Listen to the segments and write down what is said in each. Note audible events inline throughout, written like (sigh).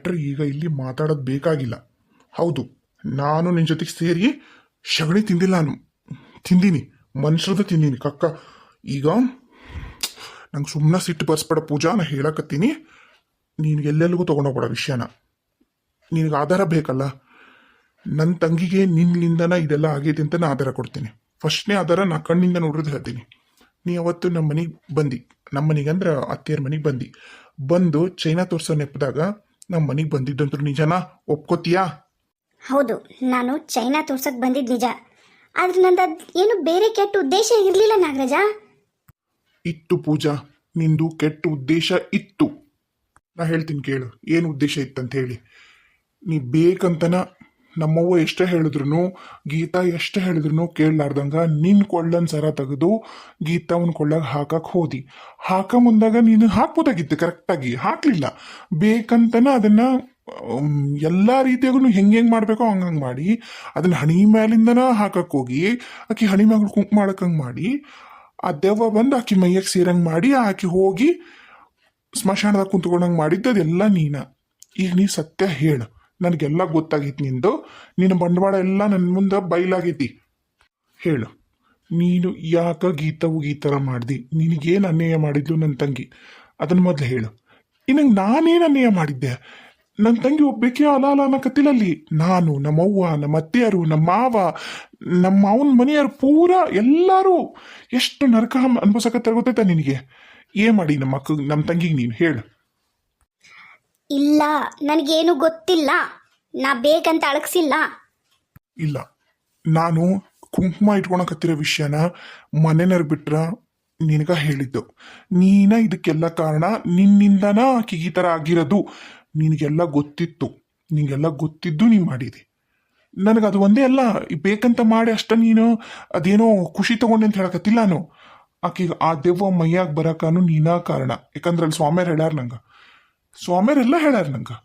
Matter ಈಗ ಇಲ್ಲಿ ಮಾತಾಡೋದು ಬೇಕಾಗಿಲ್ಲ. ಹೌದು, ನಾನು ನಿನ್ನ ಜೊತೆಗೆ ಸೇರಿ ಸಗಣಿ ತಿಂದಿಲ್ಲ ನಾನು. ತಿಂದೀನಿ ಮನುಷ್ಯರದ ತಿಂದೀನಿ, ಕಕ್ಕ. ಈಗ ನಂಗೆ ಸುಮ್ಮನೆ ಸಿಟ್ಟು ಬರ್ಸ್ಬೇಡ ಪೂಜಾ, ನಾ ಹೇಳಕತ್ತೀನಿ. ನೀನು ಎಲ್ಲೆಲ್ಲಿಗೂ ತೊಗೊಂಡೋಗ್ಬೇಡ ವಿಷಯನ. ನಿನಗೆ ಆಧಾರ ಬೇಕಲ್ಲ? ನನ್ನ ತಂಗಿಗೆ ನಿನ್ನಿಂದನ ಇದೆಲ್ಲ ಆಗೈತೆ ಅಂತ ನಾ ಆಧಾರ ಕೊಡ್ತೀನಿ. ಫಸ್ಟ್ನೇ ಆಧಾರ ನಾ ಕಣ್ಣಿಂದ ನೋಡಿರೋದು ಹೇಳ್ತೀನಿ. ನೀ ಅವತ್ತು ನಮ್ಮ ಮನೆಗೆ ಬಂದು. ನಮ್ಮ ಮನೆಗೆ ಅಂದ್ರೆ ಅತ್ತೆಯರ ಮನೆಗೆ ಬಂದು. ಬಂದು ಚೈನಾ ತೋರ್ಸೋ ನೆಪದಾಗ ನಮ್ಮ ಮನೆಗೆ ಬಂದಿದ್ದಂತೂ ನಿಜನಾ? ಒಪ್ಕೋತೀಯಾ? ಹೌದು ನಾನು ಚೈನಾ ತೋರ್ಸಕ್ ಬಂದಿದ್ ನಿಜ. ಆದ್ರೆ ನಂದು ಏನು ಬೇರೆ ಕೆಟ್ಟ ಉದ್ದೇಶ ಇರಲಿಲ್ಲ ನಾಗರಾಜ. ಇತ್ತು ಪೂಜಾ ನಿಂದು ಕೆಟ್ಟ ಉದ್ದೇಶ ಇತ್ತು. ನಾ ಹೇಳ್ತೀನಿ ಕೇಳು ಏನು ಉದ್ದೇಶ ಇತ್ತಂತ ಹೇಳಿ. ನೀ ಬೇಕಂತನ ನಮ್ಮವ್ವ ಎಷ್ಟೇ ಹೇಳಿದ್ರು ಗೀತಾ ಎಷ್ಟೇ ಹೇಳಿದ್ರು ಕೇಳಲಾರ್ದಂಗ ನಿನ್ನ ಕೊಳ್ಳನ್ ಸರ ತೆಗೆದು ಗೀತಾವನ್ ಕೊಳ್ಳಾಗ ಹಾಕಕ್ ಹೋದಿ. ಹಾಕ ಮುಂದಾಗ ನೀನು ಹಾಕ್ಬೋದಾಗಿತ್ತು, ಕರೆಕ್ಟಾಗಿ. ಹಾಕ್ಲಿಲ್ಲ. ಬೇಕಂತನ ಅದನ್ನ ಎಲ್ಲ ರೀತಿಯಾಗೂ ಹೆಂಗೆ ಹೆಂಗ್ ಮಾಡ್ಬೇಕೋ ಹಂಗ್ ಮಾಡಿ, ಅದನ್ನ ಹಣಿ ಮೇಲಿಂದನ ಹಾಕಕ್ ಹೋಗಿ, ಆಕಿ ಹಣಿ ಮಗಳು ಕುಂಕ್ ಮಾಡಕ್ಕಂಗೆ ಮಾಡಿ, ಆ ದೆವ್ವ ಬಂದು ಆಕಿ ಮೈಯಕ್ಕೆ ಸೇರಂಗ್ ಮಾಡಿ, ಆಕಿ ಹೋಗಿ ಸ್ಮಶಾನದಾಗ ಕುಂತ್ಕೊಂಡಂಗೆ ಮಾಡಿದ್ದು ಅದೆಲ್ಲ ನೀನ. ಈಗ ನೀ ಸತ್ಯ ಹೇಳು. ನನಗೆಲ್ಲ ಗೊತ್ತಾಗಿತ್ತು ನಿಂದು. ನಿನ್ನ ಬಂಡವಾಳ ಎಲ್ಲ ನನ್ನ ಮುಂದೆ ಬಯಲಾಗೈತಿ ಹೇಳು. ನೀನು ಯಾಕ ಗೀತವು ಈ ಥರ ಮಾಡ್ದಿ? ನಿನಗೇನು ಅನ್ಯಾಯ ಮಾಡಿದ್ಲು ನನ್ನ ತಂಗಿ? ಅದನ್ನ ಮೊದಲು ಹೇಳು. ಇನ್ನಂಗೆ ನಾನೇನು ಅನ್ಯಾಯ ಮಾಡಿದ್ದೆ? ನನ್ನ ತಂಗಿ ಒಬ್ಬಕ್ಕೆ ಅಲ ಅಲ ಅನ್ನಕತ್ತಿಲ್ಲ ಅಲ್ಲಿ ನಾನು, ನಮ್ಮವ್ವ ನಮ್ಮ ಅತ್ತೆಯರು ನಮ್ಮ ಮಾವ ನಮ್ಮ ಅವನ ಮನೆಯವರು ಪೂರ ಎಲ್ಲರೂ ಎಷ್ಟು ನರಕ ಅನ್ಭವಿಸಕತ್ತಾರ ಗೊತ್ತೈತಾ ನಿನಗೆ? ಏನು ಮಾಡಿ ನಮ್ಮ ಮಕ್ಕ ನಮ್ಮ ತಂಗಿಗೆ ನೀನು? ಹೇಳು. ಇಲ್ಲ, ನನಗೇನು ಗೊತ್ತಿಲ್ಲ. ನಾ ಬೇಕಂತ ಅಳಗ್ಸಿಲ್ಲ. ಇಲ್ಲ. ನಾನು ಕುಂಕುಮ ಇಟ್ಕೊಳಕತ್ತಿರೋ ವಿಷಯನ ಮನೆನರ್ ಬಿಟ್ರ ನಿನಗ ಹೇಳಿದ್ದು. ನೀನ ಇದಕ್ಕೆಲ್ಲ ಕಾರಣ ನಿನ್ನಿಂದನ ಆಕೆ ಈ ಥರ ಆಗಿರೋದು. ನಿನಗೆಲ್ಲ ಗೊತ್ತಿತ್ತು. ನಿನಗೆಲ್ಲ ಗೊತ್ತಿದ್ದು ನೀನು ಮಾಡಿದಿ. ನನಗೆ ಅದು ಒಂದೇ ಅಲ್ಲ ಬೇಕಂತ ಮಾಡಿ ಅಷ್ಟ ನೀನು ಅದೇನೋ ಖುಷಿ ತಗೊಂಡೆ ಅಂತ ಹೇಳಕತ್ತಿಲ್ಲ ನಾನು. ಆಕೆಗೆ ಆ ದೆವ್ವ ಮೈಯಾಗ ಬರಕಾನು ನೀನಾ ಕಾರಣ. ಯಾಕಂದ್ರೆ ಅಲ್ಲಿ ಸ್ವಾಮಿಯರ್ ಹೇಳ್ಯಾರ ನಂಗೆ. ಸ್ವಾಮಿಯರೆಲ್ಲ ಹೇಳ್ಯಾರ ನಂಗೆ.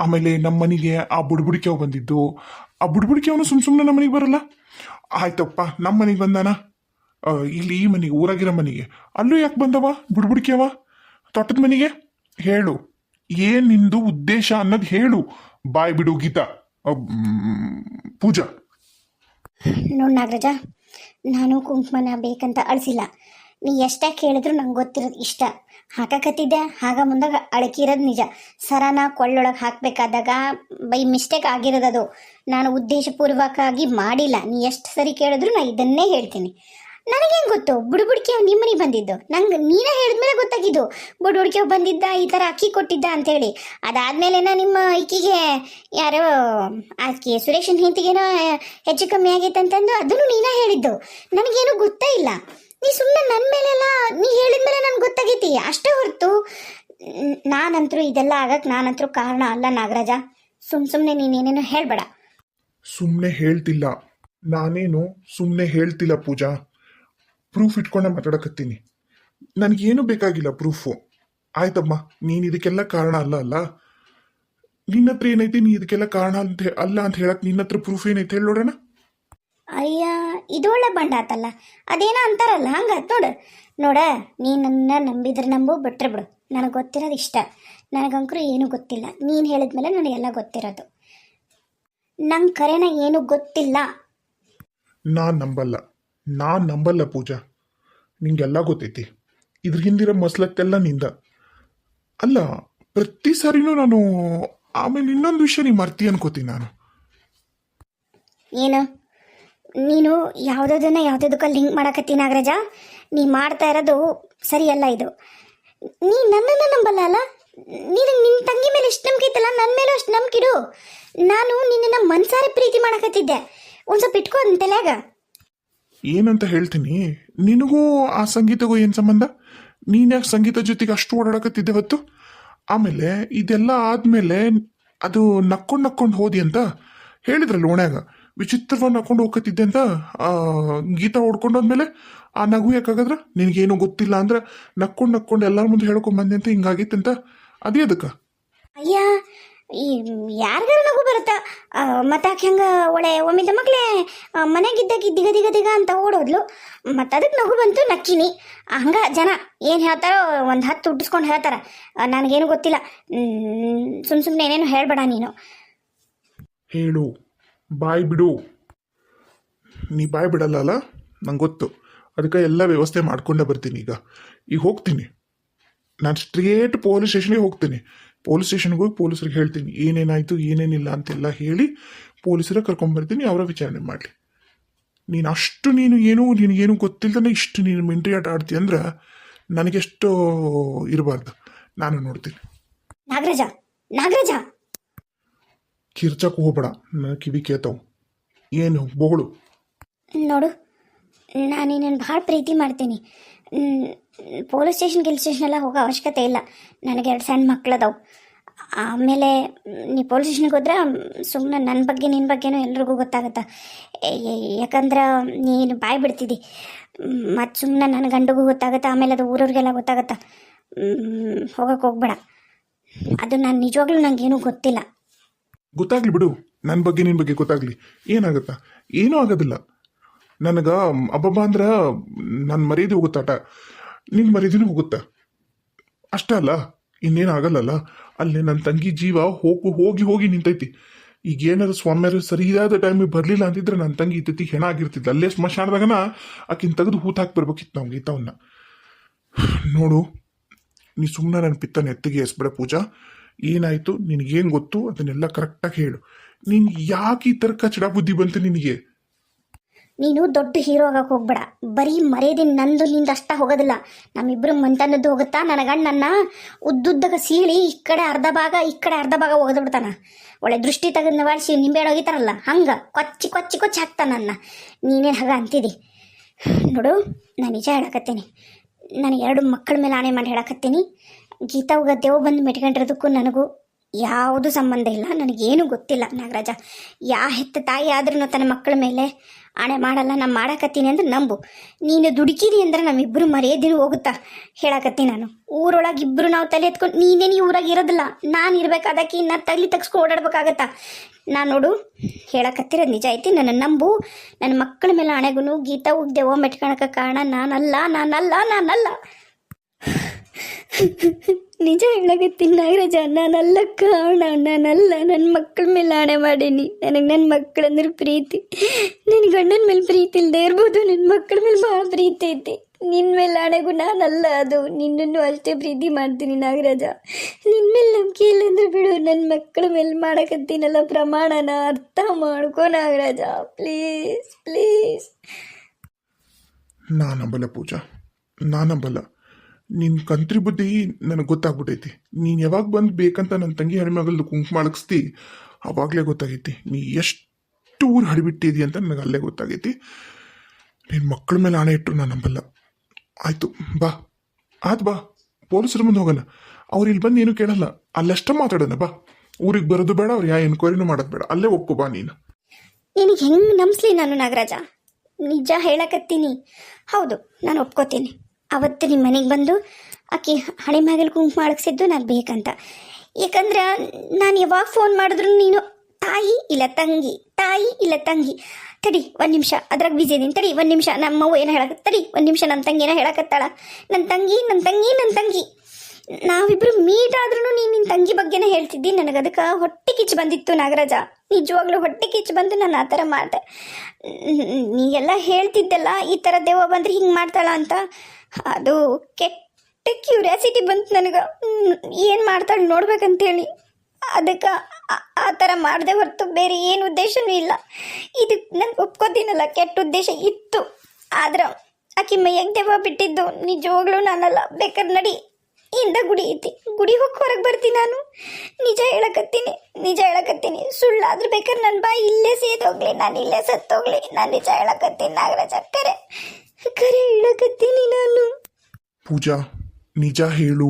ಆಮೇಲೆ ನಮ್ಮ ಮನೆಗೆ ಆ ಬುಡ್ಬುಡಿಕೆವ್ ಬಂದಿದ್ದು. ಆ ಬುಡ್ಬುಡಿಕೆವನು ಸುಮ್ ಸುಮ್ಮನೆ ನಮ್ಮ ಮನೆಗೆ ಬರಲ್ಲ. ಆಯ್ತಪ್ಪ ನಮ್ಮ ಮನೆಗೆ ಬಂದಾನ ಇಲ್ಲಿ ಈ ಮನೆಗೆ, ಊರಾಗಿರೋ ಮನೆಗೆ. ಅಲ್ಲೂ ಯಾಕೆ ಬಂದವ? ಬುಡ್ಬುಡಿಕೆವ? ತೋಟದ ಮನೆಗೆ? ಹೇಳು. ಏನ್ ನಿಂದು ಉದ್ದೇಶ ಅನ್ನೋದು ಹೇಳು. ಬಾಯ್ ಬಿಡು ಗೀತಾ. ಪೂಜಾ. ನೋಡ್ ನಾಗರಾಜ, ನಾನು ಕುಂಕುಮನ ಬೇಕಂತ ಅಳಿಸಿಲ್ಲ. ನೀ ಎಷ್ಟೇ ಕೇಳಿದ್ರು ನಂಗೆ ಗೊತ್ತಿರೋದು ಇಷ್ಟ. ಹಾಕಕತ್ತಿದ್ದೆ. ಆಗ ಮುಂದಾಗ ಅಳಕಿರೋದು ನಿಜ. ಸರನ ಕೊಳ್ಳೊಳಗೆ ಹಾಕಬೇಕಾದಾಗ ಬೈ ಮಿಸ್ಟೇಕ್ ಆಗಿರೋದದು. ನಾನು ಉದ್ದೇಶಪೂರ್ವಕವಾಗಿ ಮಾಡಿಲ್ಲ. ನೀ ಎಷ್ಟು ಸರಿ ಕೇಳಿದ್ರು ನಾ ಇದನ್ನೇ ಹೇಳ್ತೀನಿ. ನನಗೇನು ಗೊತ್ತು? ಬುಡುಬುಡಿಕೆ ನಿಮ್ಮನೆ ಬಂದಿದ್ದು. ನಂಗೆ ನೀನೇ ಹೇಳಿದ್ಮೇಲೆ ಗೊತ್ತಾಗಿದ್ದು. ಬುಡುಬುಡಿಕೆ ಬಂದಿದ್ದ, ಈ ಥರ ಅಕ್ಕಿ ಕೊಟ್ಟಿದ್ದ ಅಂತೇಳಿ. ಅದಾದ್ಮೇಲೆ ನಿಮ್ಮ ಇಕ್ಕಿಗೆ ಯಾರೋ ಆಕೆ ಸುರೇಶನ್ ಹೆಂತಿಗೇನೋ ಹೆಚ್ಚು ಕಮ್ಮಿ ಆಗೈತೆ ಅಂತಂದು ಅದನ್ನು ನೀನೇ ಹೇಳಿದ್ದು. ನನಗೇನು ಗೊತ್ತೇ ಇಲ್ಲ. ನೀ ಸುಮ್ಮನೆ ನನ್ನ ಮೇಲೆಲ್ಲ, ನೀ ಹೇಳಿದ ಮೇಲೆ ನನ್ಗೆ ಗೊತ್ತಾಗೈತಿ, ಅಷ್ಟೇ ಹೊರತು ನಾನಂತರೂ ಇದೆಲ್ಲ ಆಗಕ್ಕೆ ನಾನಂತರೂ ಕಾರಣ ಅಲ್ಲ ನಾಗರಾಜ. ಸುಮ್ ಸುಮ್ಮನೆ ನೀನೇನೇನೋ ಹೇಳಬೇಡ. ಸುಮ್ಮನೆ ಹೇಳ್ತಿಲ್ಲ. ನಾನೇನು ಸುಮ್ಮನೆ ಹೇಳ್ತಿಲ್ಲ ಪೂಜಾ. ಪ್ರೂಫ್ ಇಟ್ಕೊಂಡೆ ಮಾತಾಡಕತ್ತೀನಿ. ನನಗೇನು ಬೇಕಾಗಿಲ್ಲ ಪ್ರೂಫು. ಆಯ್ತಮ್ಮ, ನೀನು ಇದಕ್ಕೆಲ್ಲ ಕಾರಣ ಅಲ್ಲ ಅಲ್ಲ? ನಿನ್ನ ಹತ್ರ ಏನೈತಿ, ನೀ ಇದಕ್ಕೆಲ್ಲ ಕಾರಣ ಅಂತ ಅಲ್ಲ ಅಂತ ಹೇಳಕ್ ನಿನ್ನ ಹತ್ರ ಪ್ರೂಫ್ ಏನೈತೆ ಹೇಳಿ ನೋಡೋಣ? ಅಯ್ಯ ಇದು ಒಳ್ಳೆ ಬಂಡ ಆತಲ್ಲ. ಅದೇನೋ ಅಂತಾರಲ್ಲ ಹಂಗಾತ್ ನೋಡು. ನೋಡ ನೀ ನನ್ನ ನಂಬಿದ್ರೆ ನಂಬು ಬಿಟ್ರೆ ಬಿಡು. ನನಗೆ ಗೊತ್ತಿರೋದು ಇಷ್ಟ. ನನಗಂಕರು ಏನೂ ಗೊತ್ತಿಲ್ಲ. ನೀನು ಹೇಳಿದ್ಮೇಲೆ ನನಗೆಲ್ಲ ಗೊತ್ತಿರೋದು. ನಂಗೆ ಕರೆನ ಏನೂ ಗೊತ್ತಿಲ್ಲ. ನಾನು ನಂಬಲ್ಲ. ನಾ ನಂಬಲ್ಲ ಪೂಜಾ. ನಿಂಗೆಲ್ಲ ಗೊತ್ತೈತಿ. ಇದ್ರ ಹಿಂದಿರೋ ಮಸ್ಲತ್ತೆಲ್ಲ ನಿಂದ. ಅಲ್ಲ ಪ್ರತಿ ಸಾರಿನೂ ನಾನು ಆಮೇಲೆ ಇನ್ನೊಂದು ವಿಷಯ ನೀ ಮರ್ತಿ ಅನ್ಕೋತೀನಿ ನಾನು. ಏನು? ನೀನು ಯಾವುದನ್ನ ಯಾವುದಕ್ಕ ಲಿಂಕ್ ಮಾಡಕತ್ತಿ ನಾಗರಾಜ. ನೀ ಮಾಡ್ತಾ ಇರೋದು ಸರಿಯಲ್ಲ ಇದು. ನೀ ನನ್ನನ್ನು ನಂಬಲ್ಲ ಅಲ್ಲ? ನೀನು ನಿನ್ನ ತಂಗಿ ಮೇಲೆ ಎಷ್ಟು ನಂಬಿಕೆ ಇತ್ತಲ್ಲ ನನ್ನ ಮೇಲೂ ಅಷ್ಟು ನಂಬಿಕಿಡು ನಾನು ನಿನ್ನನ್ನು ಮನ್ಸಾರೆ ಪ್ರೀತಿ ಮಾಡಕತ್ತಿದ್ದೆ. ಒಂದು ಸ್ವಲ್ಪ ಇಟ್ಕೋ ತಲೆಯಾಗ. ಏನಂತ ಹೇಳ್ತೀನಿ? ನಿನಗೂ ಆ ಸಂಗೀತಗೂ ಏನು ಸಂಬಂಧ? ನೀನ್ ಯಾಕೆ ಸಂಗೀತ ಜೊತೆಗೆ ಅಷ್ಟು ಓಡಾಡಕತ್ತಿದ್ದೆ ಹೊತ್ತು? ಆಮೇಲೆ ಇದೆಲ್ಲ ಆದ್ಮೇಲೆ ಅದು ನಕ್ಕೊಂಡು ನಕ್ಕೊಂಡು ಹೋದಿ ಅಂತ ಹೇಳಿದ್ರಲ್ಲ ಓಣ್ಯಾಗ. ವಿಚಿತ್ರವಾಗಿ ಹಾಕೊಂಡು ಹೋಗತ್ತಿದ್ದೆ ಅಂತ ಆ, ಗೀತಾ ಓಡ್ಕೊಂಡು ಹೋದ್ಮೇಲೆ ಆ ನಗು ಯಾಕಾಗದ್ರ? ನಿನಗೇನು ಗೊತ್ತಿಲ್ಲ ಅಂದ್ರೆ ನಕ್ಕೊಂಡು ನಕ್ಕೊಂಡು ಎಲ್ಲರ ಮುಂದೆ ಹೇಳ್ಕೊಂಡ್ ಬಂದೆ ಅಂತ ಹಿಂಗಾಗಿತ್ತಂತ ಅದೇ ಅದಕ್ಕೆ. ಅಯ್ಯ ಈ ಯಾರಿಗಾರ ನಗು ಬರುತ್ತಾ? ಮತ್ತೆ ಹೆಂಗ ಒಳ್ಳೆ ಒಮ್ಮಿದ ಮಕ್ಳೇ ಮನೆಗಿದ್ದಾಗ ದಿಗ ದಿಗ ದಿಗ ಅಂತ ಓಡೋದ್ಲು. ಮತ್ತು ಅದಕ್ಕೆ ನಗು ಬಂತು ನಕ್ಕಿನಿ. ಹಂಗ ಜನ ಏನು ಹೇಳ್ತಾರೋ ಒಂದು ಹತ್ತು ಹುಟ್ಟಿಸ್ಕೊಂಡು ಹೇಳ್ತಾರ. ನನಗೇನು ಗೊತ್ತಿಲ್ಲ. ಸುಮ್ ಸುಮ್ಮನೆ ಏನೇನು ಹೇಳ್ಬೇಡ ನೀನು. ಹೇಳು. ಬಾಯ್ ಬಿಡು ನೀ ಬಾಯ್ ಬಿಡಲ್ಲ ಅಲ್ಲ ನಂಗೆ ಗೊತ್ತು. ಅದಕ್ಕೆ ಎಲ್ಲ ವ್ಯವಸ್ಥೆ ಮಾಡ್ಕೊಂಡೇ ಬರ್ತೀನಿ ಈಗ. ಈಗ ಹೋಗ್ತೀನಿ. ನಾನು ಸ್ಟ್ರೇಟ್ ಪೊಲೀಸ್ ಸ್ಟೇಷನ್ಗೆ ಹೋಗ್ತೀನಿ. ಪೊಲೀಸ್ ಸ್ಟೇಷನ್ಗೆ ಹೋಗಿ ಪೊಲೀಸರಿಗೆ ಹೇಳ್ತೀನಿ. ಏನೇನಾಯಿತು, ಏನೇನಿಲ್ಲ ಅಂತೆಲ್ಲ ಹೇಳಿ ಪೊಲೀಸರ ಕರ್ಕೊಂಬರ್ತೀನಿ ಅವರ ವಿಚಾರಣೆ ಮಾಡಲಿ. ನೀನು ಅಷ್ಟು ನೀನು ಏನು ನಿನಗೇನು ಗೊತ್ತಿಲ್ಲದೇ ಇಷ್ಟು ನೀನು ಮಿಂಟ್ರಿ ಆಟ ಆಡ್ತೀಯ ಅಂದ್ರೆ ನನಗೆಷ್ಟು ಇರಬಾರ್ದು. ನಾನು ನೋಡ್ತೀನಿ. ನಾಗರಾಜ ನಾಗರಾಜ! ಕಿರ್ಚಕ್ಕೆ ಹೋಗ್ಬೇಡ. ನನ್ನ ಕಿವಿ ಕೇಳ್ತಾವು ಏನು, ಬೋಳು? ನೋಡು, ನಾನು ನಿನ್ನನ್ನು ಭಾಳ ಪ್ರೀತಿ ಮಾಡ್ತೀನಿ. ಪೊಲೀಸ್ ಸ್ಟೇಷನ್, ಗಿಲ್ ಸ್ಟೇಷನ್ ಎಲ್ಲ ಹೋಗೋ ಅವಶ್ಯಕತೆ ಇಲ್ಲ. ನನಗೆ ಎರಡು ಸಣ್ಣ ಮಕ್ಳದಾವು. ಆಮೇಲೆ, ನೀ ಪೊಲೀಸ್ ಸ್ಟೇಷನ್ಗೆ ಹೋದ್ರೆ ಸುಮ್ಮನೆ ನನ್ನ ಬಗ್ಗೆ ನಿನ್ನ ಬಗ್ಗೆನೂ ಎಲ್ರಿಗೂ ಗೊತ್ತಾಗತ್ತೆ? ಯಾಕಂದ್ರೆ, ನೀನು ಬಾಯಿ ಬಿಡ್ತಿದ್ದಿ. ಮತ್ತು ಸುಮ್ಮನೆ ನನ್ನ ಗಂಡಗೂ ಗೊತ್ತಾಗುತ್ತೆ? ಆಮೇಲೆ ಅದು ಊರವ್ರಿಗೆಲ್ಲ ಗೊತ್ತಾಗುತ್ತೆ? ಹೋಗಕ್ಕೆ ಹೋಗ್ಬೇಡ. ಅದು ನಾನು ನಿಜವಾಗ್ಲೂ ನನಗೇನು ಗೊತ್ತಿಲ್ಲ. ಗೊತ್ತಾಗ್ಲಿ ಬಿಡು. ನನ್ನ ಬಗ್ಗೆ ನಿನ್ನ ಬಗ್ಗೆ ಗೊತ್ತಾಗ್ಲಿ. ಏನಾಗುತ್ತಾ? ಏನೂ ಆಗೋದಿಲ್ಲ. ನನಗೆ ಅಬ್ಬಬ್ಬ ಅಂದ್ರೆ ನನ್ನ ಮರ್ಯಾದೆ ಹೋಗುತ್ತಾಟ ನಿನ್ನ ಮರ್ಯಾದೆನೂ ಹೋಗುತ್ತಾ? ಅಷ್ಟೇ ಅಲ್ಲ, ಇನ್ನೇನು ಆಗಲ್ಲಲ್ಲ? ಅಲ್ಲಿ ನನ್ನ ತಂಗಿ ಜೀವ ಹೋಗು, ಹೋಗಿ ಹೋಗಿ ನಿಂತೈತಿ. ಈಗ ಏನಾದ್ರು ಸ್ವಾಮ್ಯರು ಸರಿಯಾದ ಟೈಮಿಗೆ ಬರಲಿಲ್ಲ ಅಂತಿದ್ರೆ ನನ್ನ ತಂಗಿ ಇತ್ತೈತಿ ಹೆಣ ಆಗಿರ್ತಿದ್ದ ಅಲ್ಲೇ ಸ್ಮಶಾನದಾಗನ ಆಕಿನ ತೆಗೆದು ಹೂತ್ ಹಾಕಿ ಬರ್ಬೇಕಿತ್ತು ನಾವು ಗೀತವನ್ನ ನೋಡು, ನೀ ಸುಮ್ಮನೆ ನನ್ನ ಪಿತ್ತನ ಎತ್ತಿಗೆ ಎಸ್ಬಿಡ ಪೂಜಾ. ಏನಾಯ್ತು? ನಿನಗೇನು ಗೊತ್ತು? ಅದನ್ನೆಲ್ಲ ಕರೆಕ್ಟಾಗಿ ಹೇಳು. ನೀನು ಯಾಕೆ ಈ ಥರ ಕಚಡ ಬುದ್ಧಿ ಬಂತು ನಿನಗೆ? ನೀನು ದೊಡ್ಡ ಹೀರೋ ಆಗಕ್ಕೆ ಹೋಗ್ಬೇಡ. ಬರೀ ಮರ್ಯಾದೆ ನಂದು ನಿಂದ ಅಷ್ಟ ಹೋಗೋದಿಲ್ಲ. ನಮ್ಮಿಬ್ಬರು ಮಂತನದ್ದು ಹೋಗುತ್ತಾ? ನನ್ನ ಉದ್ದುದ್ದಗ ಸೀಳಿ ಈ ಕಡೆ ಅರ್ಧ ಭಾಗ, ಈ ಕಡೆ ಅರ್ಧ ಭಾಗ ಒಗೆದು ಬಿಡ್ತಾನ ಒಳ್ಳೆ ದೃಷ್ಟಿ ತೆಗೆದು ನಿಂಬೆ ಒಗಿತಾರಲ್ಲ, ಹಂಗ ಕೊಚ್ಚಿ ಕೊಚ್ಚಿ ಕೊಚ್ಚಿ ಹಾಕ್ತಾನನ್ನ ನೀನೇನು ಹಾಗ ಅಂತಿದಿ? ನೋಡು, ನಾನು ನಿಜ ಹೇಳಕತ್ತೀನಿ. ನಾನು ಎರಡು ಮಕ್ಕಳ ಮೇಲೆ ಆಣೆ ಮಾಡಿ ಹೇಳಕತ್ತೀನಿ. ಗೀತಾವ್ಗ ದೇವ್ ಬಂದು ಮೆಟ್ಕೊಂಡಿರೋದಕ್ಕೂ ನನಗೂ ಯಾವುದು ಸಂಬಂಧ ಇಲ್ಲ. ನನಗೇನು ಗೊತ್ತಿಲ್ಲ ನಾಗರಾಜ. ಯಾ ಹೆತ್ತ ತಾಯಿ ಆದ್ರೂ ತನ್ನ ಮಕ್ಕಳ ಮೇಲೆ ಆಣೆ ಮಾಡಲ್ಲ, ನಾನು ಮಾಡಕತ್ತೀನಿ ಅಂದ್ರೆ ನಂಬು. ನೀನು ದುಡುಕಿದಿ ಅಂದ್ರೆ ನಮ್ಮಿಬ್ಬರು ಮರೆಯೋದಿನ ಹೋಗುತ್ತಾ? ಹೇಳಕತ್ತೀನಿ ನಾನು. ಊರೊಳಗೆ ಇಬ್ಬರು ನಾವು ತಲೆ ಎತ್ಕೊಂಡು ನೀನೇನು ಊರಾಗ ಇರೋದಿಲ್ಲ. ನಾನು ಇರ್ಬೇಕಾದಕ್ಕೆ ನಾ ತಲೆ ತಗ್ಸ್ಕೊ ಓಡಾಡ್ಬೇಕಾಗತ್ತಾ? ನಾನು ನೋಡು, ಹೇಳಕತ್ತಿರೋದು ನಿಜ ಐತಿ. ನನ್ನ ನಂಬು, ನನ್ನ ಮಕ್ಕಳ ಮೇಲೆ ಆಣೆಗೂ ಗೀತಾ ಉಗ್ದೇವೋ ಮೆಟ್ಕೊಳಕ ಕಾರಣ ನಾನಲ್ಲ ನಾನಲ್ಲ ನಾನಲ್ಲ. (laughs) ನಿಜ ಹೇಳಕತ್ತೀನಿ ನಾಗರಾಜ, ನಾನಲ್ಲ ಕಾರಣ, ನಾನಲ್ಲ ನನ್ನ ಮಕ್ಕಳ ಮೇಲೆ ಆಣೆ ಮಾಡೀನಿ. ನನಗೆ ನನ್ನ ಮಕ್ಕಳಂದ್ರೆ ಪ್ರೀತಿ. ನಿನ್ನ ಗಂಡನ ಮೇಲೆ ಪ್ರೀತಿ ಇಲ್ಲದೆ ಇರ್ಬೋದು ನನ್ನ ಮಕ್ಕಳ ಮೇಲೆ ಭಾಳ ಪ್ರೀತಿ ಐತಿ. ನಿನ್ನ ಮೇಲೆ ಆಣೆಗೂ ನಾನಲ್ಲ, ಅದು ನಿನ್ನನ್ನು ಅಷ್ಟೇ ಪ್ರೀತಿ ಮಾಡ್ತೀನಿ ನಾಗರಾಜ. ನಿನ್ನ ಮೇಲೆ ನಂಬಿಕೆ ಇಲ್ಲಂದ್ರೆ ಬಿಡು ನನ್ನ ಮಕ್ಕಳ ಮೇಲೆ ಮಾಡಕತ್ತೀನಲ್ಲ ಪ್ರಮಾಣನ ಅರ್ಥ ಮಾಡ್ಕೋ ನಾಗರಾಜ. Please please. ನಾನಂಬಲ್ಲ ಪೂಜಾ, ನಾನಂಬಲ್ಲ. ನಿನ್ನ ಕಂತ್ರಿ ಬುದ್ಧಿ ನನಗೆ ಗೊತ್ತಾಗ್ಬಿಟ್ಟೈತಿ ನೀನ್ ಯಾವಾಗ ಬಂದು ಬೇಕಂತ ನನ್ನ ತಂಗಿ ಹೆಣ್ಮಗಳದ್ದು ಕುಂಕುಮ ಅಳಗಿಸ್ತಿ, ಅವಾಗಲೇ ಗೊತ್ತಾಗೈತಿ. ನೀ ಎಷ್ಟು ಊರು ಹಡಿಬಿಟ್ಟಿದಿ ಅಂತ ನನಗೆ ಅಲ್ಲೇ ಗೊತ್ತಾಗೈತಿ. ನಿನ್ನ ಮಕ್ಕಳ ಮೇಲೆ ಆಣೆ ಇಟ್ಟರು ನಾನು ನಂಬಲ್ಲ. ಆಯಿತು, ಬಾ. ಆಯ್ತು ಬಾ. ಪೊಲೀಸರು ಮುಂದೆ ಹೋಗಲ್ಲ. ಅವ್ರು ಇಲ್ಲಿ ಬಂದು ಏನು ಕೇಳಲ್ಲ. ಅಲ್ಲಷ್ಟೇ ಮಾತಾಡೋಣ, ಬಾ. ಊರಿಗೆ ಬರೋದು ಬೇಡ, ಅವ್ರು ಯಾ ಎನ್ಕ್ವೈರಿನೂ ಮಾಡೋದು ಬೇಡ. ಅಲ್ಲೇ ಒಪ್ಪು ಬಾ ನೀನು. ನಿನಗೆ ಹೆಂಗೆ ನಂಬಿಸ್ಲಿ ನಾನು ನಾಗರಾಜ? ನಿಜ ಹೇಳಕತ್ತೀನಿ. ಹೌದು, ನಾನು ಒಪ್ಕೋತೀನಿ. ಅವತ್ತು ನಿಮ್ಮ ಮನೆಗೆ ಬಂದು ಆಕೆ ಹಣೆ ಕುಂಕುಮ ಮಾಡಿಸಿದ್ದು ನಾನು ಬೇಕಂತ. ಏಕಂದ್ರೆ ನಾನು ಯಾವಾಗ ಫೋನ್ ಮಾಡಿದ್ರು ನೀನು, ತಾಯಿ ಇಲ್ಲ ತಂಗಿ, ತಾಯಿ ಇಲ್ಲ ತಂಗಿ, ತಡಿ ಒಂದು ನಿಮಿಷ, ಅದ್ರಾಗ ಬಿಜಿ ಇದೀನಿ, ತಡಿ ಒಂದು ನಿಮಿಷ, ನಮ್ಮವ್ವ ಏನು ಹೇಳಕ್ಕೆ ತಡಿ ಒಂದು ನಿಮಿಷ ನಮ್ಮ ತಂಗಿ ಏನೋ ಹೇಳಕತ್ತಾಳ. ನನ್ನ ತಂಗಿ ನನ್ನ ತಂಗಿ ನನ್ನ ತಂಗಿ. ನಾವಿಬ್ರು ಮೀಟ್ ಆದ್ರೂ ನೀನು ನಿನ್ನ ತಂಗಿ ಬಗ್ಗೆನೇ ಹೇಳ್ತಿದ್ದಿ. ನನಗೆ ಅದಕ್ಕೆ ಹೊಟ್ಟೆ ಕಿಚ್ಚು ಬಂದಿತ್ತು ನಾಗರಾಜ. ನಿಜವಾಗ್ಲೂ ಹೊಟ್ಟೆ ಕಿಚ್ಚು ಬಂದು ನಾನು ಆ ಥರ ಮಾಡಿದೆ. ನೀಗೆಲ್ಲ ಹೇಳ್ತಿದ್ದೆಲ್ಲ ಈ ಥರ ದೇವ ಬಂದ್ರೆ ಹಿಂಗೆ ಮಾಡ್ತಾಳ ಅಂತ. ಅದು ಕೆಟ್ಟ ಕ್ಯೂರಿಯಾಸಿಟಿ ಬಂತು ನನಗೆ. ಏನು ಮಾಡ್ತಾಳೆ ನೋಡ್ಬೇಕಂತೇಳಿ. ಅದಕ್ಕೆ ಆ- ಆ ಥರ ಮಾಡಿದೆ ಹೊರತು ಬೇರೆ ಏನು ಉದ್ದೇಶನೂ ಇಲ್ಲ. ಇದು ನಾನು ಒಪ್ಕೋತೀನಲ್ಲ, ಕೆಟ್ಟ ಉದ್ದೇಶ ಇತ್ತು. ಆದ್ರೆ ಆಕೆ ಮೈಯಾಗ ದೇವ ಬಿಟ್ಟಿದ್ದು. ನಿಜವಾಗ್ಲೂ ನಾನಲ್ಲ. ಬೇಕಾದ್ರೆ ನಡಿ ಇಂದ ಗುಡಿ ಐತಿ. ಗುಡಿ ಹೋಗಿ ಹೊರಗೆ ಬರ್ತೀನಿ ನಾನು. ನಿಜ ಹೇಳಕತ್ತೀನಿ ನಿಜ ಹೇಳಕತ್ತೀನಿ. ಸುಳ್ಳಾದ್ರೂ ಬೇಕಾದ್ರೆ ನನ್ನ ಬಾಯಿ ಇಲ್ಲೇ ಸೇದೋಗ್ಲಿ ನಾನು ಇಲ್ಲೇ ಸತ್ತೋಗ್ಲಿ ನಾನು ನಿಜ ಹೇಳಕತ್ತೀನಿ ನಾಗರಾಜ. ಕರೆ ಕರೆ ಹೇಳಕತ್ತೀನಿ ನಾನು. ಪೂಜಾ ನಿಜ ಹೇಳು.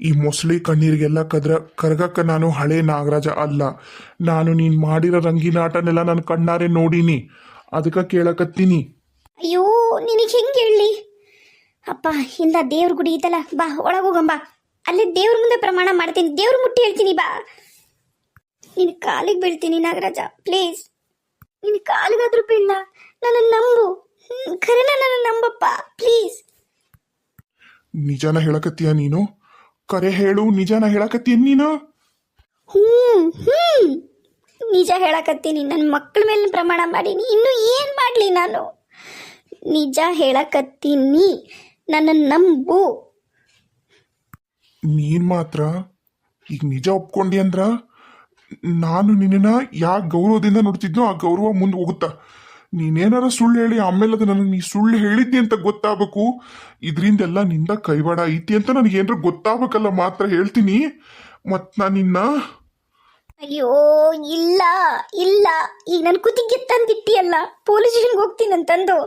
ಈ ಮೊಸಳಿ ಕಣ್ಣೀರಿಗೆಲ್ಲ ಕದ್ರ ಕರಗಕ್ಕ ನಾನು ಹಳೆ ನಾಗರಾಜ ಅಲ್ಲ. ನಾನು ನೀನು ಮಾಡಿರೋ ರಂಗಿನಾಟನೆಲ್ಲ ನನ್ನ ಕಣ್ಣಾರೆ ನೋಡೀನಿ. ಅದಕ್ಕೆ ಕೇಳಕತ್ತೀನಿ. ಅಯ್ಯೋ ನಿನಗೆ ಹೆಂಗೆ ಅಪ್ಪ ಹಿಂದ ದೇವ್ರ ಗುಡಿ ಐತಲ್ಲ ಬಾ ಒಳಗೋಗಂಬ ಅಲ್ಲಿ ಅಲ್ಲೇ ದೇವ್ರ ಮುಂದೆ ಪ್ರಮಾಣ ಮಾಡ್ತೀನಿ. ದೇವ್ರ ಮುಟ್ಟಿ ಹೇಳ್ತೀನಿ ಬಾ. ನಿನ್ನ ಕಾಲಿಗೆ ಬೀಳ್ತೀನಿ ನಾಗರಾಜ ಪ್ಲೀಸ್ ನಿನ್ನ ಕಾಲಿಗಾದ್ರೂ ಬೀಳ ನನ್ನ ನಂಬು. ಖರೇನ ನನ್ನ ನಂಬಪ್ಪ ಪ್ಲೀಸ್ ನಿಜಾನ ಹೇಳಕತ್ತೀಯ ನೀನು? ಕರೆ ಹೇಳು ನಿಜಾನ ಹೇಳಕತ್ತೀಯ ನೀನು? ಹ್ಮ್ ಹ್ಮ್ ನಿಜ ಹೇಳಕತ್ತೀನಿ ನನ್ನ ಮಕ್ಕಳ ಮೇಲೆ ಪ್ರಮಾಣ ಮಾಡೀನಿ ಇನ್ನು ಏನು ಮಾಡಲಿ ನಾನು? ನಿಜ ಹೇಳಕತ್ತೀನಿ. ನನ್ನ ನಂಬು. ನೀನ್ ಮಾತ್ರ ಈಗ ನಿಜ ಒಪ್ಕೊಂಡಿ ಅಂದ್ರ ನಾನು ನಿನ್ನ ಯಾ ಗೌರವದಿಂದ ನೋಡ್ತಿದ್ನೋ ಆ ಗೌರವ ಮುಂದೆ ಹೋಗುತ್ತಾ. ನೀನೇನಾರ ಸುಳ್ಳು ಹೇಳಿ ಆಮೇಲೆ ಅದು ನನಗೆ ನೀ ಸುಳ್ಳು ಹೇಳಿದ್ನಿ ಅಂತ ಗೊತ್ತಾಗಬೇಕು. ಇದರಿಂದೆಲ್ಲ ನಿಂದ ಕೈವಾಡ ಐತಿ ಅಂತ ನನಗೆ ಏನಾರ ಗೊತ್ತಾಗಬೇಕಲ್ಲ ಮಾತ್ರ ಹೇಳ್ತೀನಿ. ಮತ್ ನಾನು ನಿನ್ನ ಅಯ್ಯೋ ಇಲ್ಲ ಇಲ್ಲ. ಈಗ ನನ್ನ ಕುತ್ತಿಗೆ ತಂದಿಟ್ಟಿಯಲ್ಲ ಪೊಲೀಸ್ ಸ್ಟೇಷನ್ಗೆ ಹೋಗ್ತೀನಿ ಅಂತಂದು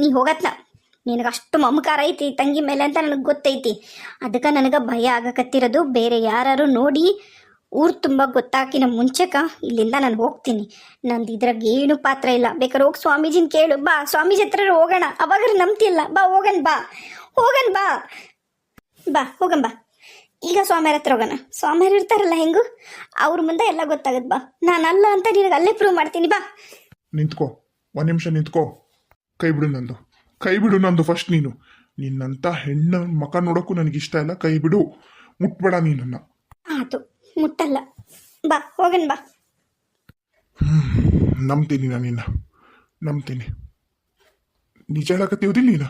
ನೀ ಹೋಗತ್ನ. ನಿನಗೆ ಅಷ್ಟು ಮಮಕಾರ ಐತಿ ತಂಗಿ ಮೇಲೆ ಅಂತ ನನಗೆ ಗೊತ್ತೈತಿ. ಅದಕ್ಕೆ ನನಗೆ ಭಯ ಆಗಕತ್ತಿರೋದು ಬೇರೆ ಯಾರು ನೋಡಿ ಊರು ತುಂಬ ಗೊತ್ತಾಕಿನ ಮುಂಚೆಕ ಇಲ್ಲಿಂದ ನಾನು ಹೋಗ್ತೀನಿ. ನಂದು ಇದ್ರಾಗ ಏನು ಪಾತ್ರ ಇಲ್ಲ. ಬೇಕಾದ್ರೆ ಹೋಗಿ ಸ್ವಾಮೀಜಿನ ಕೇಳು. ಬಾ, ಸ್ವಾಮೀಜಿ ಹತ್ರ ಹೋಗೋಣ. ಅವಾಗ ನಂಬ್ತಿಲ್ಲ ಬಾ, ಹೋಗನ್ ಬಾ. ಹೋಗನ್, ಬಾ. ಬಾ, ಹೋಗನ್, ಬಾ. ಈಗ ಸ್ವಾಮಿಯರ ಹತ್ರ ಹೋಗೋಣ. ಸ್ವಾಮಿಯರು ಇರ್ತಾರಲ್ಲ ಹೆಂಗು? ಅವ್ರ ಮುಂದೆ ಎಲ್ಲ ಗೊತ್ತಾಗದ್ ಬಾ. ನಾನು ಅಲ್ಲ ಅಂತ ನಿನಗೆ ಅಲ್ಲೇ ಪ್ರೂವ್ ಮಾಡ್ತೀನಿ. ಬಾ. ನಿಂತ್ಕೋ. ಒಂದ್ ನಿಮಿಷ ನಿಂತ್ಕೋ. ಕೈ ಬಿಡು ನಂದು. ಕೈ ಬಿಡು ನಂದು ಫಸ್ಟ್ ನೀನು. ನಿನ್ನಂತ ಹೆಣ್ಣ ಮಕ ನೋಡೋಕ್ಕೂ ನನಗಿಷ್ಟ ಇಲ್ಲ. ಕೈ ಬಿಡು. ಮುಟ್ಬೇಡ ನೀನನ್ನ. ಆತು. ಮುಟ್ಟಲ್ಲ. ಬಾ ಹೋಗನ್ ಬಾ. ನಂಬ್ತೀನಿ ನಾನು ನಿನ್ನ. ನಂಬ್ತೀನಿ. ನಿಜ ಹೇಳಕತ್ತೀವದಿಲ್ಲ ನೀನು?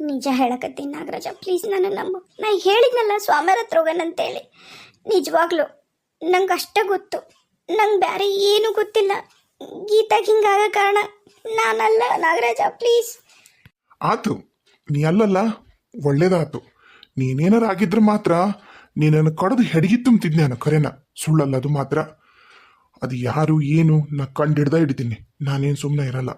ನಿಜ ಹೇಳಕತ್ತೀನಿ ನಾಗರಾಜ. ಪ್ಲೀಸ್ ನನ್ನ ನಂಬು. ನಾ ಹೇಳಿದ್ನಲ್ಲ ಸ್ವಾಮಿಯರ ಹತ್ರ ಹೋಗನಂತ ಅಂತೇಳಿ. ನಿಜವಾಗ್ಲು ನಂಗೆ ಅಷ್ಟೇ ಗೊತ್ತು. ನಂಗೆ ಬೇರೆ ಏನೂ ಗೊತ್ತಿಲ್ಲ. ಗೀತಾಗ ಹಿಂಗಾಗ ಕಾರಣ ನಾನಲ್ಲ. ನಾಗರಾಜ ಪ್ಲೀಸ್ ಆತು. ನೀ ಅಲ್ಲಲ್ಲ. ಒಳ್ಳೇದಾತು. ನೀನೇನಾರ ಆಗಿದ್ರೆ ಮಾತ್ರ ನೀನನ್ನು ಕಡ್ದು ಹೆಡಗಿ ತುಂಬ್ತಿದ್ದೆ ನಾನು ಕರೆನ. ಸುಳ್ಳಲ್ಲ ಅದು ಮಾತ್ರ. ಅದು ಯಾರು, ಏನು, ನಾ ಕಂಡು ಹಿಡ್ದ ನಾನೇನು ಸುಮ್ಮನೆ ಇರಲ್ಲ.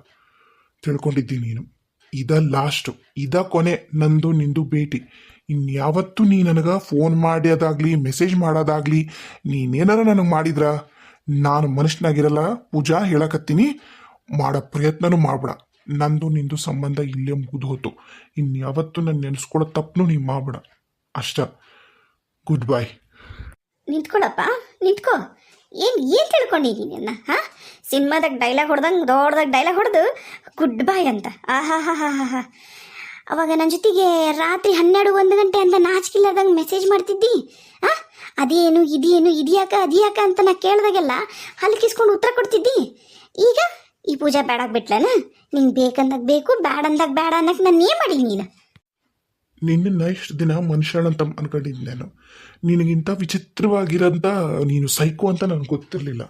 ತಿಳ್ಕೊಂಡಿದ್ದೀನಿ ನೀನು. ಇದ ಲಾಸ್ಟು ಇದ ಕೊನೆ ನಂದು, ನಿಂದು ಭೇಟಿ. ಇನ್ಯಾವತ್ತೂ ನೀ ನನಗೆ ಫೋನ್ ಮಾಡೋದಾಗ್ಲಿ ಮೆಸೇಜ್ ಮಾಡೋದಾಗ್ಲಿ, ನೀನೇನಾರ ನನಗೆ ಮಾಡಿದ್ರ? ನಾನು ಮನುಷ್ಯನಾಗಿರಲ್ಲ, ಪೂಜಾ ಹೇಳಕತ್ತೀನಿ. ಮಾಡೋ ಪ್ರಯತ್ನನೂ ಮಾಡ್ಬೇಡ. ನಂದು ನಿಂದು ಸಂಬಂಧ ಇಲ್ಲೇ ಮುಗಿದು ಹೋತು ಇನ್ಯಾವತ್ತೂ ನಾನು ನೆನೆಸ್ಕೊಳ್ಳೋ ತಪ್ಪನು ನೀವು ಮಾಡ್ಬೇಡ. ಅಷ್ಟ. ಗುಡ್ ಬಾಯ್ ನಿಂತ್ಕೊಳಪ್ಪ. ನಿಂತ್ಕೋ. ಏನು ಏನು ತಿಳ್ಕೊಂಡಿದ್ದೀನಿ ಅನ್ನ, ಹಾಂ? ಸಿನಿಮಾದಾಗ ಡೈಲಾಗ್ ಹೊಡೆದಂಗೆ, ದೊಡ್ಡದಾಗ ಡೈಲಾಗ್ ಹೊಡೆದು ಗುಡ್ ಬಾಯ್ ಅಂತ. ಆಹಾ ಹಾ ಹಾ ಹಾ ಹಾ ಅವಾಗ ನನ್ನ ಜೊತೆಗೆ ರಾತ್ರಿ ಹನ್ನೆರಡು ಒಂದು ಗಂಟೆ ಅಂತ ನಾಚಿಕಿಲ್ಲದಂಗೆ ಮೆಸೇಜ್ ಮಾಡ್ತಿದ್ದಿ ಆ ಅದೇನು ಇದೇನು ಇದ್ಯಾಕ ಅದ್ಯಾಕ ಅಂತ ನಾ ಕೇಳಿದಾಗೆಲ್ಲ ಹಲ್ಕಿಸ್ಕೊಂಡು ಉತ್ತರ ಕೊಡ್ತಿದ್ದಿ? ಈಗ ಈ ಪೂಜಾ ಬೇಡಾಗ್ಬಿಟ್ಲನ ನಿಂಗೆ ಬೇಕಂದಾಗ ಬೇಕು ಬ್ಯಾಡ ಅಂದಾಗ ಬೇಡ ಅನ್ನಕ್ಕೆ ನಾನು ಏನು ಮಾಡಿ ನೀನು? ನಿನ್ನ ಇಷ್ಟು ದಿನ ಮನುಷ್ಯನಂತ ಅನ್ಕೊಂಡಿದ್ದೆ ನಾನು. ನಿನಗಿಂತ ವಿಚಿತ್ರವಾಗಿರೋಂಥ ನೀನು ಸೈಕೋ ಅಂತ ನನಗೆ ಗೊತ್ತಿರಲಿಲ್ಲ.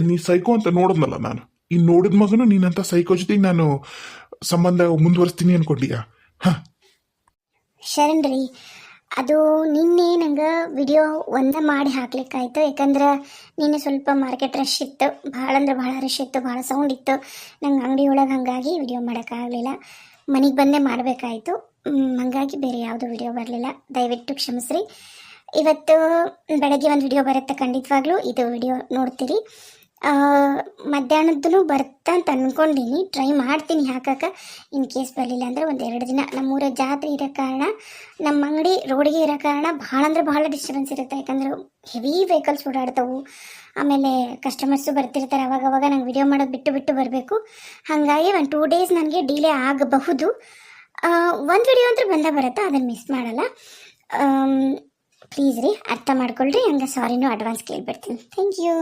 ನೀ ಸೈಕೋ ಅಂತ ನೋಡಿದ್ನಲ್ಲ ನಾನು. ಇನ್ನು ನೋಡಿದ ಮಗನು ನೀನಂತ ಸೈಕೋ ಜೊತೆ ನಾನು ಸಂಬಂಧ ಮುಂದುವರಿಸ್ತೀನಿ ಅನ್ಕೊಂಡಿಯಾ? ಹಾಂ. ಶರಣ್ರಿ ಅದು ನಿನ್ನೆ ನಂಗೆ ವಿಡಿಯೋ ಒಂದೇ ಮಾಡಿ ಹಾಕ್ಲಿಕ್ಕಾಯ್ತು. ಯಾಕಂದ್ರೆ ನಿನ್ನೆ ಸ್ವಲ್ಪ ಮಾರ್ಕೆಟ್ ರಶ್ ಇತ್ತು. ಭಾಳ ಅಂದ್ರೆ ಭಾಳ ರಶ್ ಇತ್ತು. ಭಾಳ ಸೌಂಡ್ ಇತ್ತು. ನಂಗೆ ಅಂಗಡಿ ಒಳಗೆ ಹಾಗಾಗಿ ವಿಡಿಯೋ ಮಾಡೋಕ್ಕಾಗಲಿಲ್ಲ ಮನೆಗೆ ಬಂದೇ ಮಾಡಬೇಕಾಯ್ತು. ಹಾಗಾಗಿ ಬೇರೆ ಯಾವುದೂ ವಿಡಿಯೋ ಬರಲಿಲ್ಲ. ದಯವಿಟ್ಟು ಕ್ಷಮಿಸ್ರಿ. ಇವತ್ತು ಬೆಳಗ್ಗೆ ಒಂದು ವಿಡಿಯೋ ಬರುತ್ತೆ ಖಂಡಿತವಾಗ್ಲೂ. ಇದು ವಿಡಿಯೋ ನೋಡ್ತೀರಿ. ಮಧ್ಯಾಹ್ನದ್ದು ಬರ್ತಾ ಅಂತ ಅಂದ್ಕೊಂಡಿನಿ ಟ್ರೈ ಮಾಡ್ತೀನಿ ಹಾಕಕ್ಕೆ. ಇನ್ ಕೇಸ್ ಬರಲಿಲ್ಲ ಅಂದರೆ ಒಂದು ಎರಡು ದಿನ. ನಮ್ಮೂರ ಜಾತ್ರೆ ಇರೋ ಕಾರಣ ನಮ್ಮ ಅಂಗಡಿ ರೋಡಿಗೆ ಇರೋ ಕಾರಣ ಭಾಳ ಅಂದರೆ ಭಾಳ ಡಿಸ್ಟರ್ಬೆನ್ಸ್ ಇರುತ್ತೆ. ಯಾಕಂದ್ರೆ ಹೆವಿ ವೆಹಿಕಲ್ಸ್ ಓಡಾಡ್ತವು. ಆಮೇಲೆ ಕಸ್ಟಮರ್ಸು ಬರ್ತಿರ್ತಾರೆ ಅವಾಗ ಅವಾಗ ನಂಗೆ ವಿಡಿಯೋ ಮಾಡೋದು ಬಿಟ್ಟು ಬಿಟ್ಟು ಬರಬೇಕು. ಹಾಗಾಗಿ ಒಂದು ಟೂ ಡೇಸ್ ನನಗೆ ಡಿಲೇ ಆಗಬಹುದು. ಒಂದು ವಿಡಿಯೋ ಅಂತೂ ಬಂದ ಬರುತ್ತೆ ಅದನ್ನು ಮಿಸ್ ಮಾಡಲ್ಲ. ಪ್ಲೀಸ್ ರೀ, ಅರ್ಥ ಮಾಡ್ಕೊಳ್ರಿ. ಹಂಗೆ ಸಾರಿನೂ ಅಡ್ವಾನ್ಸ್ ಕೇಳಿಬಿಡ್ತೀನಿ. Thank you